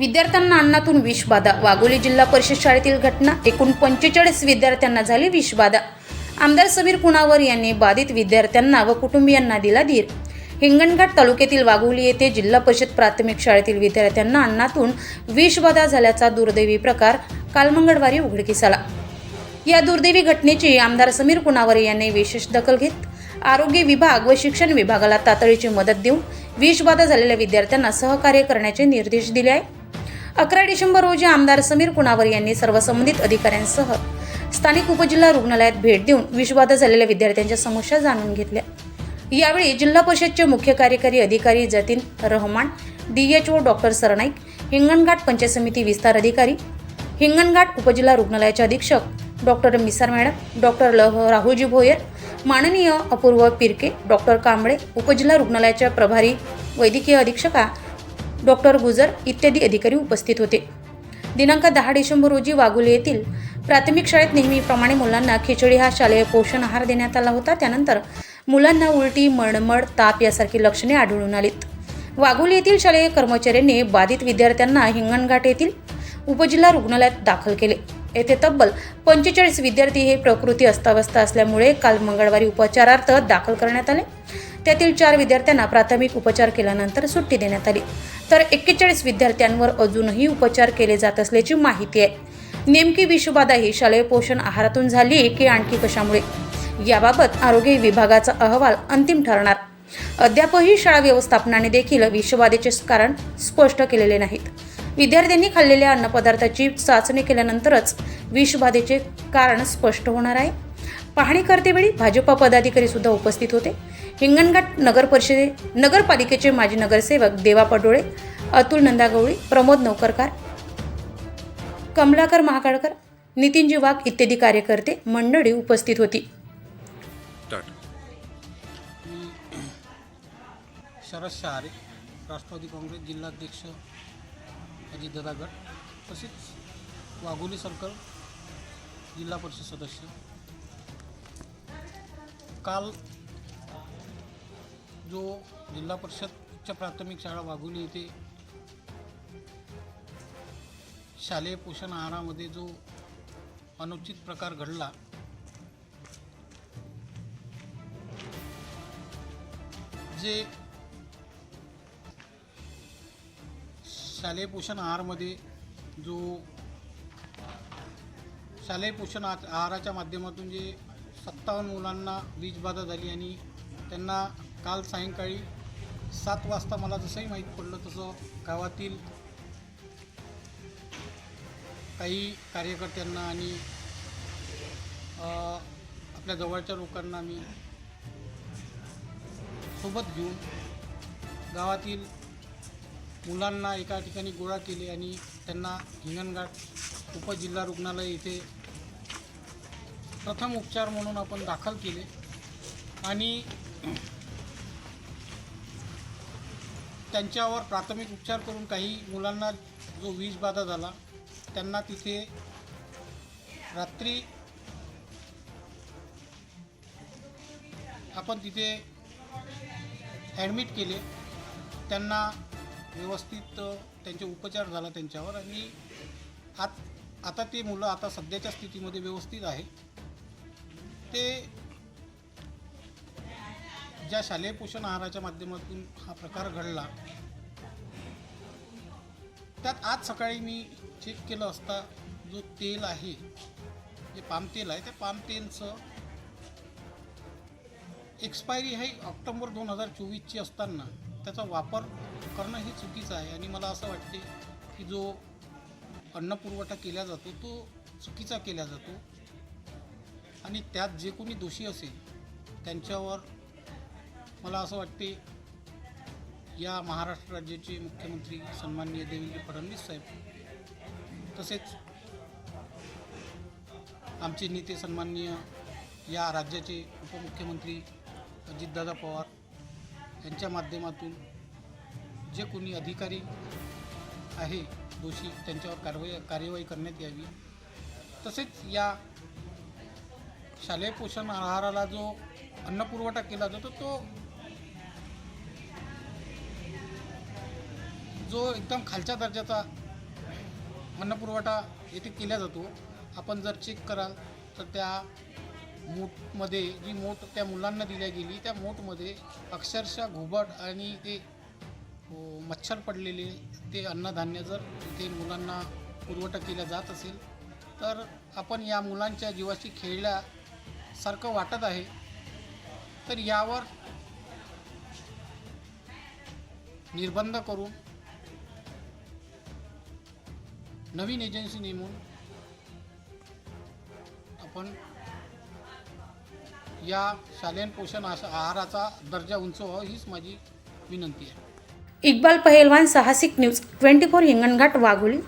विद्यार्थ्यांना अन्नातून विषबाधा वाघोली जिल्हा परिषद शाळेतील घटना. एकूण पंचेचाळीस विद्यार्थ्यांना झाली विषबाधा आमदार समीर कुणावर यांनी बाधित विद्यार्थ्यांना व कुटुंबियांना दिला धीर. हिंगणघाट तालुक्यातील वाघोली येथे जिल्हा परिषद प्राथमिक शाळेतील विद्यार्थ्यांना अन्नातून विषबाधा झाल्याचा दुर्दैवी प्रकार काल मंगळवारी उघडकीस आला. या दुर्दैवी घटनेची आमदार समीर कुणावर यांनी विशेष दखल घेत आरोग्य विभाग व शिक्षण विभागाला तातडीची मदत देऊन विषबाधा झालेल्या विद्यार्थ्यांना सहकार्य करण्याचे निर्देश दिले आहे अकरा डिसेंबर रोजी आमदार समीर कुणावर यांनी सर्व संबंधित अधिकाऱ्यांसह स्थानिक उपजिल्हा रुग्णालयात भेट देऊन विषबाधा झालेल्या विद्यार्थ्यांच्या समस्या जाणून घेतल्या. यावेळी जिल्हा परिषदचे मुख्य कार्यकारी अधिकारी Jatin Rahman D H O doctor Sarnaik Hinganghat panchayat समिती विस्तार अधिकारी हिंगणघाट उपजिल्हा रुग्णालयाचे अधीक्षक डॉक्टर मिसार मॅडम डॉक्टर लह राहुलजी भोयर माननीय अपूर्व पिरके डॉक्टर कांबळे उपजिल्हा रुग्णालयाच्या प्रभारी वैद्यकीय अधीक्षका डॉक्टर गुजर इत्यादी अधिकारी उपस्थित होते. दिनांक दहा डिसेंबर रोजी वाघोली येथील प्राथमिक शाळेत नेहमीप्रमाणे मुलांना खिचडी हा शालेय पोषण आहार देण्यात आला होता. त्यानंतर मुलांना उलटी मळमळ ताप यासारखी लक्षणे आढळून आलीत. वाघोली येथील शालेय कर्मचाऱ्यांनी बाधित विद्यार्थ्यांना हिंगणघाट येथील उपजिल्हा रुग्णालयात दाखल केले. येथे तब्बल पंचेचाळीस विद्यार्थी हे प्रकृती अस्ताव्यस्त असल्यामुळे काल मंगळवारी उपचारार्थ दाखल करण्यात आले. त्यातील चार विद्यार्थ्यांना प्राथमिक उपचार केल्यानंतर सुट्टी देण्यात आली. तर एक्केचाळीस विद्यार्थ्यांवर अजूनही उपचार केले जात असल्याची माहिती आहे. नेमकी विषबाधा ही शालेय पोषण आहारातून झाली की आणखी कशामुळे? याबाबत आरोग्य विभागाचा अहवाल अंतिम ठरणार. अद्यापही शाळा व्यवस्थापनाने देखील विषबाधेचे कारण स्पष्ट केलेले नाहीत. विद्यार्थ्यांनी खाल्लेल्या अन्नपदार्थाची चाचणी केल्यानंतरच विषबाधेचे कारण स्पष्ट होणार आहे. पाहणी करतेवेळी भाजपा पदाधिकारी सुद्धा उपस्थित होते. हिंगणघाट नगर परिषदे नगरपालिकेचे माजी नगरसेवक देवा पडोळे अतुल नंदागवळी प्रमोद नौकरकार कमलाकर महाकाळकर नितीनजी वाघ इत्यादी कार्यकर्ते मंडळी उपस्थित होती. शरद शहारे राष्ट्रवादी काँग्रेस जिल्हाध्यक्ष अजितदादा गट तसेच वाघोली सर्कल जिल्हा परिषद सदस्य. काल जो जिल्हा परिषद उच्च प्राथमिक शाळा वाघोली येथे शालेय पोषण आहारामध्ये जो अनुचित प्रकार घडला जे शालेय पोषण आहारमध्ये जो शालेय पोषण आहाराच्या माध्यमातून जे सत्तावन्न मुलांना वीजबाधा झाली आणि त्यांना काल सायंकाळी सात वाजता मला जसंही माहीत पडलं तसं गावातील काही कार्यकर्त्यांना आणि आपल्या जवळच्या लोकांना मी सोबत घेऊन गावातील मुलांना एका ठिकाणी गोळा केले आणि त्यांना हिंगणघाट उपजिल्हा रुग्णालय येथे प्रथम उपचार म्हणून आपण दाखल केले. आणि त्यांच्यावर प्राथमिक उपचार करून काही मुलांना जो वीज बाधा झाला त्यांना तिथे रात्री आपण तिथे ॲडमिट केले. त्यांना व्यवस्थित त्यांचे उपचार झाला त्यांच्यावर आणि आत आता ते मुलं आता सध्याच्या स्थितीमध्ये व्यवस्थित आहे. ते ज्या शालेय पोषण आहाराच्या माध्यमातून हा प्रकार घडला त्यात आज सकाळी मी चेक केलं असता जो तेल आहे जे पाम तेल आहे त्या पाम तेलचं एक्सपायरी आहे ऑक्टोंबर दोन हजार चोवीसची असताना. त्याचा वापर करणं हे चुकीचं आहे आणि मला असं वाटते की जो अन्नपुरवठा केला जातो तो चुकीचा केला जातो. आणि त्यात जे कोणी दोषी असेल त्यांच्यावर मला असं वाटते या महाराष्ट्र राज्याचे मुख्यमंत्री सन्माननीय देवेंद्र फडणवीस साहेब तसेच आमचे नेते सन्माननीय या राज्याचे उपमुख्यमंत्री अजितदादा पवार यांच्या माध्यमातून जे कोणी अधिकारी आहे दोषी त्यांच्यावर कारवाई कार्यवाही करण्यात यावी. तसेच या शालेय पोषण आहाराला जो अन्नपुरवठा केला जातो तो जो एकदम खालच्या दर्जाचा अन्नपुरवठा येथे केला जातो आपण जर चेक कराल तर त्या मूठमध्ये जी मोठ त्या मुलांना दिल्या गेली त्या मोठमध्ये अक्षरशः घुबड आणि ते हो, मच्छर पडलेले ते अन्नधान्य जर ते मुलांना पुरवठा केला जात असेल तर आपण या मुलांच्या जीवाशी खेळल्यासारखं वाटत आहे. तर यावर निर्बंध करून नवीन एजन्सी नेमून आपण या शालेय पोषण आहाराचा दर्जा उंचवावा हीच माझी विनंती आहे. Iqbal Pahelwan Sahasik news twenty four Hinganghat Wagholi